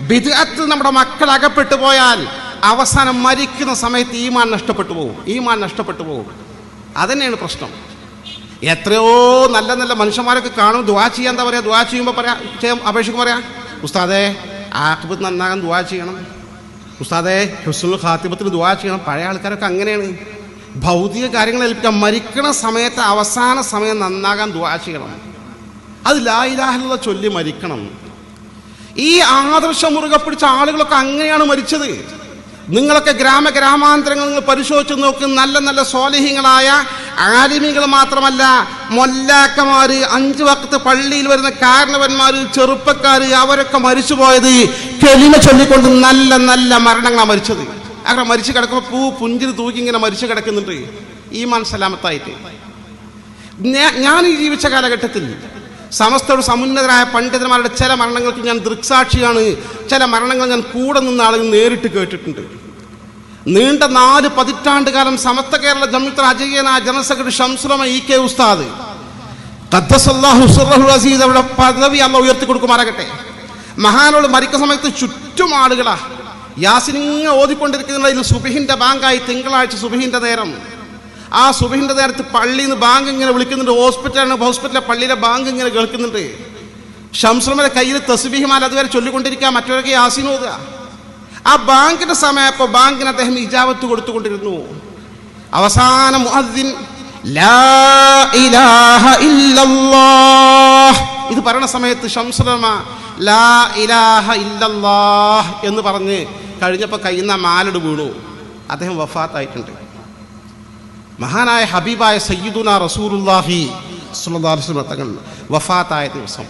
ബിദ്അത്തിൽ നമ്മുടെ മക്കൾ അകപ്പെട്ടു പോയാൽ അവസാനം മരിക്കുന്ന സമയത്ത് ഈമാൻ നഷ്ടപ്പെട്ടു പോകും. ഈമാൻ നഷ്ടപ്പെട്ടു പോകും. അതന്നെയാണ് പ്രശ്നം. എത്രയോ നല്ല നല്ല മനുഷ്യന്മാരൊക്കെ കാണും ദുവാ ചെയ്യാൻ എന്താ പറയാ? ദുവാ ചെയ്യുമ്പോൾ പറയാ ചെയ്യാൻ അപേക്ഷിക്കും പറയാ ഉസ്താദേ ആഖിബത്ത് നന്നാകാൻ ദുവാ ചെയ്യണം. ഉസ്താദേ ഹുസ്നുൽ ഖാത്തിബത്തിന് ദുവാ ചെയ്യണം. പഴയ ആൾക്കാരൊക്കെ അങ്ങനെയാണ്. ഭൗതിക കാര്യങ്ങൾ ഏൽപ്പിക്കാം മരിക്കണ സമയത്ത് അവസാന സമയം നന്നാകാൻ ദുവാ ചെയ്യണം. അത് ലാ ലായിലാഹലുള്ള ചൊല്ലി മരിക്കണം. ഈ ആദർശം മുറുകെ പിടിച്ച ആളുകളൊക്കെ അങ്ങനെയാണ് മരിച്ചത്. നിങ്ങളൊക്കെ ഗ്രാമ ഗ്രാമാന്തരങ്ങൾ നിങ്ങൾ പരിശോധിച്ച് നോക്കും നല്ല നല്ല സ്വാലിഹ്യങ്ങളായ ആലിമികൾ മാത്രമല്ല മൊല്ലാക്കമാര് അഞ്ചു വക്കത്ത് പള്ളിയിൽ വരുന്ന കാരണവന്മാര് ചെറുപ്പക്കാര് അവരൊക്കെ മരിച്ചു പോയത് കെളിമ ചൊല്ലിക്കൊണ്ട് നല്ല നല്ല മരണങ്ങളാണ് മരിച്ചത്. അങ്ങനെ മരിച്ചു കിടക്കുമ്പോൾ പൂ പുഞ്ചിരി തൂക്കി ഇങ്ങനെ മരിച്ചു കിടക്കുന്നുണ്ട്. ഈ മനസ്സലാമത്തായിട്ട് ഞാൻ ഈ ജീവിച്ച കാലഘട്ടത്തിൽ സമസ്തയുടെ സമുന്നതരായ പണ്ഡിതന്മാരുടെ ചില മരണങ്ങൾക്ക് ഞാൻ ദൃക്സാക്ഷിയാണ്. ചില മരണങ്ങൾ ഞാൻ കൂടെ നിന്ന ആളുകൾ നേരിട്ട് കേട്ടിട്ടുണ്ട്. നീണ്ട നാല് പതിറ്റാണ്ട് കാലം സമസ്ത കേരള ജമിത്ര അജയ്യനായ general secretary Shamsul Ulama E K ഉസ്താദ്. അസീസ് അവരുടെ പദവി അല്ല ഉയർത്തി കൊടുക്കുമാറാകട്ടെ. മഹാനോട് മരിക്ക സമയത്ത് ചുറ്റും ആളുകളാ. യാസിനിങ്ങ ഓതിക്കൊണ്ടിരിക്കുന്നതിൽ സുബിഹിന്റെ ബാങ്കായി തിങ്കളാഴ്ച സുബിഹിന്റെ നേരം. ആ സുബിഹിന്റെ നേരത്ത് പള്ളിയിൽ നിന്ന് ബാങ്ക് ഇങ്ങനെ വിളിക്കുന്നുണ്ട്. ഹോസ്പിറ്റലാണ് ഹോസ്പിറ്റലിലെ പള്ളിയിലെ ബാങ്ക് ഇങ്ങനെ കേൾക്കുന്നുണ്ട്. ഷംസുലമയുടെ കയ്യിൽ തസ്ബീഹിമാൽ അതുവരെ ചൊല്ലിക്കൊണ്ടിരിക്കുക മറ്റൊരൊക്കെ യാസിൻ ഓതുക. ആ ബാങ്കിന്റെ സമയപ്പോൾ ബാങ്കിന് അദ്ദേഹം ഇജാവത്ത് കൊടുത്തുകൊണ്ടിരുന്നു. അവസാന മുഅദ്ദിൻ ലാ ഇലാഹ ഇല്ലല്ലാഹ് ഇത് പറയണ സമയത്ത് ശംസ്രമ ലാ ഇലാഹ ഇല്ലല്ലാഹ് എന്ന് പറഞ്ഞ് കഴിഞ്ഞപ്പോൾ കയ്യിൽ നിന്ന് മാലട് വീണു. അദ്ദേഹം വഫാത്തായിട്ടുണ്ട്. മഹാനായ ഹബീബായ സയ്യിദുന വസല്ലം തങ്ങൾ വഫാത്തായ ദിവസം.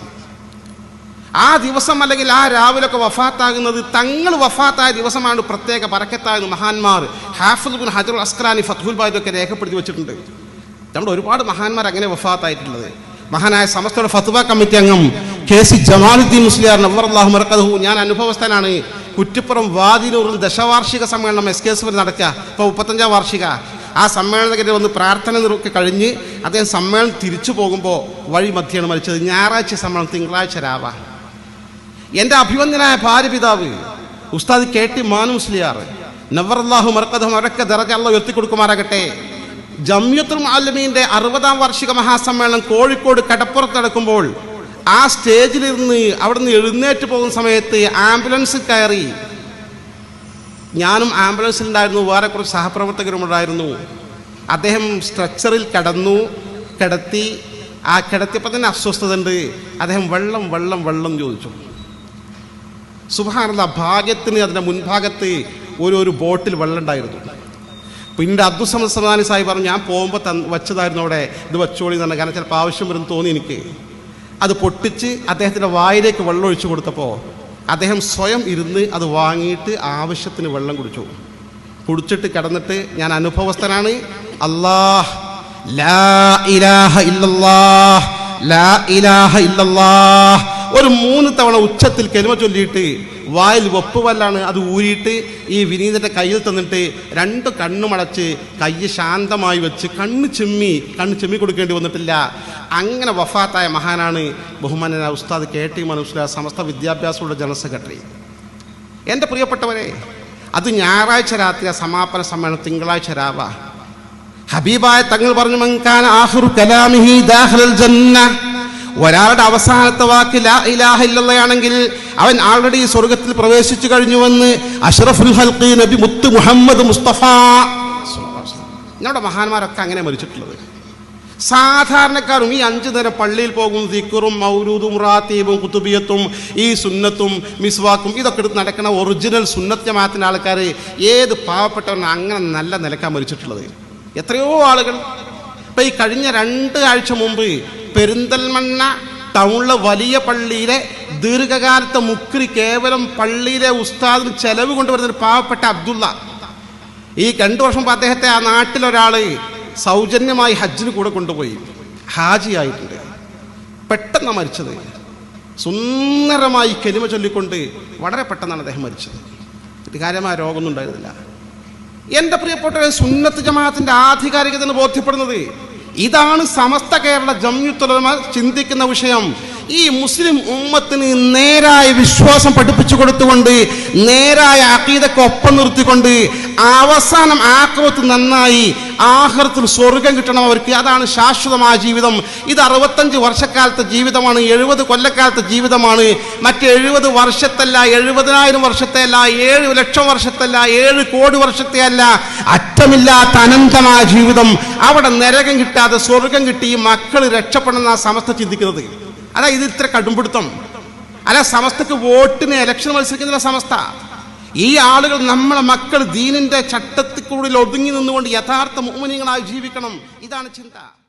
ആ ദിവസം അല്ലെങ്കിൽ ആ രാവിലൊക്കെ വഫാത്താകുന്നത് തങ്ങൾ വഫാത്തായ ദിവസമാണ് പ്രത്യേക പറക്കത്തായ മഹാന്മാർ ഹാഫുൽ ബിൻ ഹജർ അസ്കലാനി ഫത്തുൽ ബായിദൊക്കെ രേഖപ്പെടുത്തി വെച്ചിട്ടുണ്ട്. നമ്മുടെ ഒരുപാട് മഹാന്മാർ അങ്ങനെ വഫാത്തായിട്ടുള്ളത്. മഹാനായ സമസ്തയുടെ ഫത്വ കമ്മിറ്റി അംഗം കെ സി ജമാലുദ്ദീൻ മുസ്ലിയാർ നവർ അള്ളാഹു മറക്കതഹു ഞാൻ അനുഭവസ്ഥനാണ്. കുറ്റിപ്പുറം വാദിനൂറിൽ ദശവാർഷിക സമ്മേളനം എസ് കെ എസ് നടക്കുക ഇപ്പോൾ മുപ്പത്തഞ്ചാം വാർഷിക. ആ സമ്മേളനത്തിൽ വന്ന് പ്രാർത്ഥന നിറക്കി കഴിഞ്ഞ് അദ്ദേഹം സമ്മേളനം തിരിച്ചു പോകുമ്പോൾ വഴി മധ്യയാണ് മരിച്ചത്. ഞായറാഴ്ച സമ്മേളനം തിങ്കളാഴ്ച രാവാ. എന്റെ അഭിവന്ദനായ ഭാര്യ പിതാവ് ഉസ്താദ് കെ ടി മാനു മുസ്ലിയാർ നവറല്ലാഹു മർക്കഥം അവരൊക്കെ ദറജ അള്ള ഉയർത്തി കൊടുക്കുമാറാകട്ടെ. ജമ്യത്തുൽ ആലമീന്റെ അറുപതാം വാർഷിക മഹാസമ്മേളനം കോഴിക്കോട് കടപ്പുറത്ത് നടക്കുമ്പോൾ ആ സ്റ്റേജിലിരുന്ന് അവിടെ നിന്ന് എഴുന്നേറ്റ് പോകുന്ന സമയത്ത് ആംബുലൻസ് കയറി ഞാനും ആംബുലൻസിലുണ്ടായിരുന്നു വേറെ കുറച്ച് സഹപ്രവർത്തകരും ഉണ്ടായിരുന്നു അദ്ദേഹം സ്ട്രക്ചറിൽ കടന്നു കിടത്തി ആ കിടത്തിയപ്പോൾ തന്നെ അസ്വസ്ഥത ഉണ്ട് അദ്ദേഹം വെള്ളം വെള്ളം വെള്ളം ചോദിച്ചു. സുഭാനുള്ള ഭാഗ്യത്തിന് അതിന്റെ മുൻഭാഗത്ത് ഒരു ഒരു ബോട്ടിൽ വെള്ളം ഉണ്ടായിരുന്നു. പിന്നെ അബ്ദുസമദ് സമാനി സാഹിബ് പറഞ്ഞു ഞാൻ പോകുമ്പോൾ തന്ന് വച്ചതായിരുന്നു അവിടെ. ഇത് വെച്ചോളി എന്ന് പറഞ്ഞാൽ ചിലപ്പോൾ ആവശ്യം വരും തോന്നി എനിക്ക്. അത് പൊട്ടിച്ച് അദ്ദേഹത്തിന്റെ വായിലേക്ക് വെള്ളം ഒഴിച്ചു കൊടുത്തപ്പോൾ അദ്ദേഹം സ്വയം ഇരുന്ന് അത് വാങ്ങിയിട്ട് ആവശ്യത്തിന് വെള്ളം കുടിച്ചു. കുടിച്ചിട്ട് കിടന്നിട്ട് ഞാൻ അനുഭവസ്ഥനാണ്. അല്ലാഹ് ഒരു മൂന്ന് തവണ ഉച്ചത്തിൽ കെരുമ ചൊല്ലിയിട്ട് വായിൽ ഒപ്പുവല്ലാണ് അത് ഊരിയിട്ട് ഈ വിനീതന്റെ കയ്യിൽ തന്നിട്ട് രണ്ട് കണ്ണുമടച്ച് കൈ ശാന്തമായി വെച്ച് കണ്ണ് ചിമ്മി കണ്ണ് ചിമ്മി കൊടുക്കേണ്ടി വന്നിട്ടില്ല. അങ്ങനെ വഫാത്തായ മഹാനാണ് ബഹുമാനായ ഉസ്താദ് കെ ടി മനുസ്ല സമസ്ത വിദ്യാഭ്യാസമുള്ള ജനറൽ സെക്രട്ടറി. എന്റെ പ്രിയപ്പെട്ടവരെ അത് ഞായറാഴ്ച രാത്രി സമാപന സമ്മേളനം തിങ്കളാഴ്ച രാവ. ഹബീബായ തങ്ങൾ പറഞ്ഞു മങ്കാൻ ആഹുർ കലാമിഹി ദാഖിലൽ ജന്ന ഒരാളുടെ അവസാനത്തെ വാക്ക് ലാ ഇലാഹ ഇല്ലല്ലയാണെങ്കിൽ അവൻ ആൾറെഡി സ്വർഗത്തിൽ പ്രവേശിച്ചു കഴിഞ്ഞുവെന്ന് അഷ്റഫുൽ ഹൽഖി നബി മുത്ത് മുഹമ്മദ് മുസ്തഫ. ഞങ്ങളുടെ മഹാന്മാരൊക്കെ അങ്ങനെ മരിച്ചിട്ടുള്ളത്. സാധാരണക്കാരും ഈ അഞ്ചു നേരം പള്ളിയിൽ പോകും ദിക്കുറും മൗലൂദും റാത്തീബും കുത്തുബിയത്തും ഈ സുന്നത്തും മിസ്വാക്കും ഇതൊക്കെ എടുത്ത് നടക്കുന്ന ഒറിജിനൽ സുന്നത്ത് ജമാഅത്തിന്റെ ആൾക്കാർ ഏത് പാവപ്പെട്ടവരാണ് അങ്ങനെ നല്ല നിലക്കാൻ മരിച്ചിട്ടുള്ളത്. എത്രയോ ആളുകൾ. ഇപ്പം ഈ കഴിഞ്ഞ രണ്ട് ആഴ്ച മുമ്പ് പെരിന്തൽമണ്ണ ടൗണിലെ വലിയ പള്ളിയിലെ ദീർഘകാലത്തെ മുക്രി കേവലം പള്ളിയിലെ ഉസ്താദിന് ചെലവ് കൊണ്ടുവരുന്ന ഒരു പാവപ്പെട്ട അബ്ദുള്ള. ഈ രണ്ടു വർഷം മുമ്പ് അദ്ദേഹത്തെ ആ നാട്ടിലൊരാൾ സൗജന്യമായി ഹജ്ജിന് കൂടെ കൊണ്ടുപോയി. ഹാജിയായിട്ടുണ്ട്. പെട്ടെന്ന് മരിച്ചത്. സുന്ദരമായി കെലിമ ചൊല്ലിക്കൊണ്ട് വളരെ പെട്ടെന്നാണ് അദ്ദേഹം മരിച്ചത്. കാര്യമായ രോഗമൊന്നും ഉണ്ടായിരുന്നില്ല. എന്റെ പ്രിയപ്പെട്ട സുന്നത്ത് ജമാഅത്തിന്റെ ആധികാരികതെന്ന് ബോധ്യപ്പെടുന്നത് ഇതാണ് സമസ്ത കേരള ജമ്യുത്തുലമ ചിന്തിക്കുന്ന വിഷയം. ഈ മുസ്ലിം ഉമ്മത്തിന് നേരായ വിശ്വാസം പഠിപ്പിച്ചു കൊടുത്തുകൊണ്ട് നേരായ അക്കീതൊക്കെ ഒപ്പം നിർത്തിക്കൊണ്ട് അവസാനം ആക്രമത്ത് നന്നായി ആഹൃത്തിൽ സ്വർഗം കിട്ടണം അവർക്ക്. അതാണ് ശാശ്വതമായ ജീവിതം. ഇത് അറുപത്തഞ്ച് വർഷക്കാലത്തെ ജീവിതമാണ് എഴുപത് കൊല്ലക്കാലത്തെ ജീവിതമാണ്. മറ്റ് എഴുപത് വർഷത്തല്ല എഴുപതിനായിരം വർഷത്തെ അല്ല ഏഴ് ലക്ഷം വർഷത്തല്ല ഏഴ് കോടി വർഷത്തെ അല്ല. അറ്റമില്ലാത്ത അനന്തമായ ജീവിതം. അവിടെ നരകം കിട്ടാതെ സ്വർഗം കിട്ടി മക്കൾ രക്ഷപ്പെടുന്ന സമസ്ത ചിന്തിക്കുന്നത്. അതാ ഇത് ഇത്ര കടുംപിടുത്തം. അല്ല സമസ്തക്ക് വോട്ടിന് ഇലക്ഷൻ മത്സരിക്കുന്ന സമസ്ത. ഈ ആളുകൾ നമ്മളെ മക്കൾ ദീനിന്റെ ചട്ടത്തിക്കുള്ളിൽ ഒതുങ്ങി നിന്നുകൊണ്ട് യഥാർത്ഥ മോമിനികളായി ജീവിക്കണം. ഇതാണ് ചിന്ത.